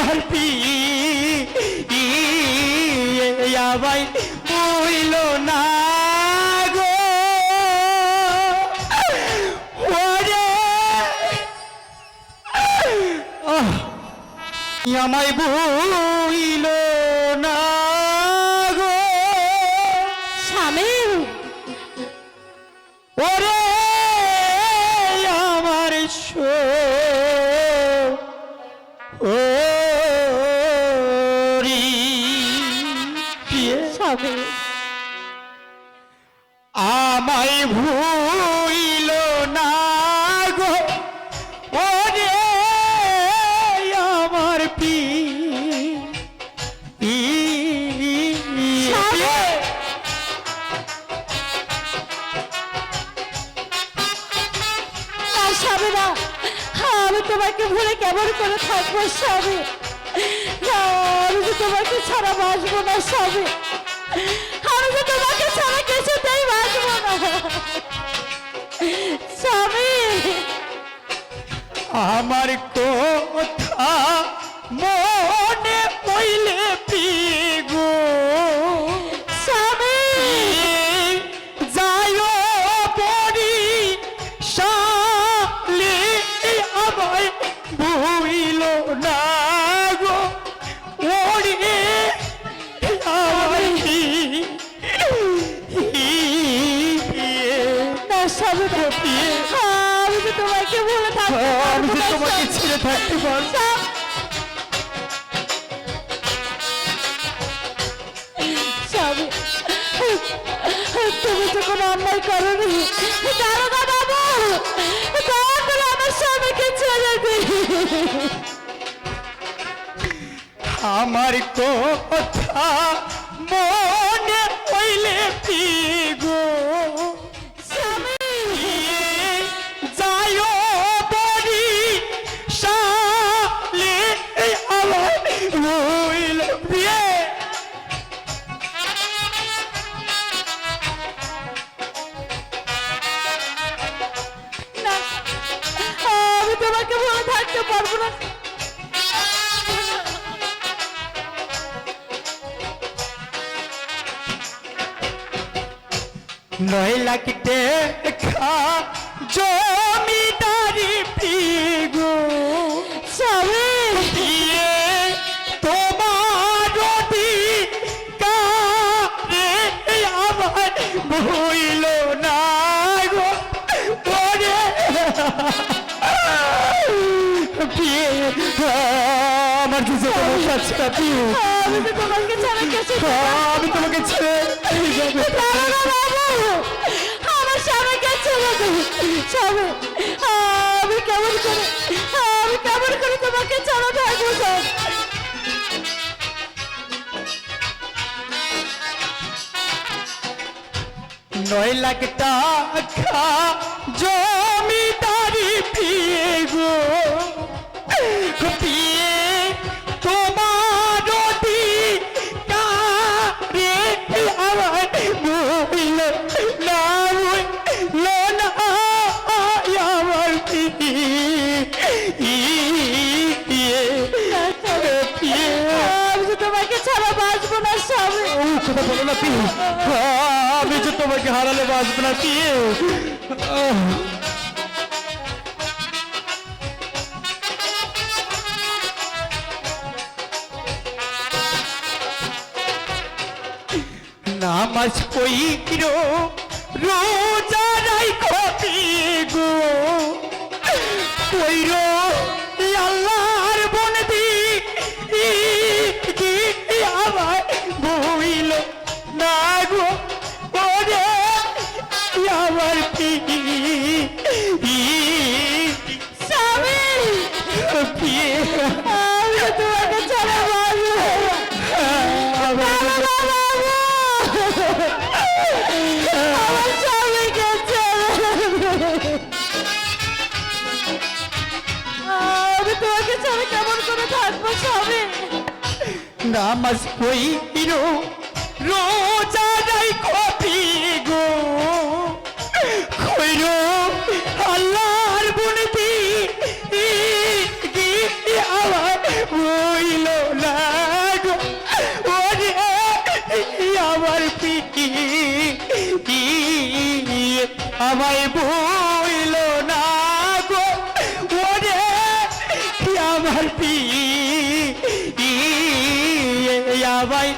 আমার পি বইল না গো। ওরে। আমায় বইল না গো। স্বামী। ওরে আমার শো ওরি তোমাকে ভুলে কেমন করে থাকব স্বামী? আমি তো তোমাকে ছাড়া বাঁচবো না স্বামী। আমি তো তোমাকে ছাড়া কিছুতেই বাঁচবো না। স্বামী। আমার কথা মনে তোমাকে ছেড়ে থাকতে পারব। তুমি তো কোনো অন্যায় করনি। বাবু দয়া করে আমার স্বামীকে ছেড়ে আমার কথা তোমাকে ভুলে থাকতে পারব না। নয় লাখ টাকা জমিদারি পিগো স্বামী দিয়ে তোমার কারে আমার ভইল না গো। আমি তোমাকে ছাড়া কিছু আমি তোমাকে আমার স্বামীকে ছেড়ে দিন আমি কেমন করে আমি কেমন করে তোমাকে ছাড়া থাকব স্যার নয় লাখ টাকা জমিদারি ছাড়া বাঁচবো না স্বামী। আমি যে তোমাকে হারালে বাঁচবো না নামাজ পইর রোজা রাই কপি গো পইর না। গো ওরে আমার পি স্বামী? পিয়ে আমায় বইল না গো। ওরে আমার পি আমায়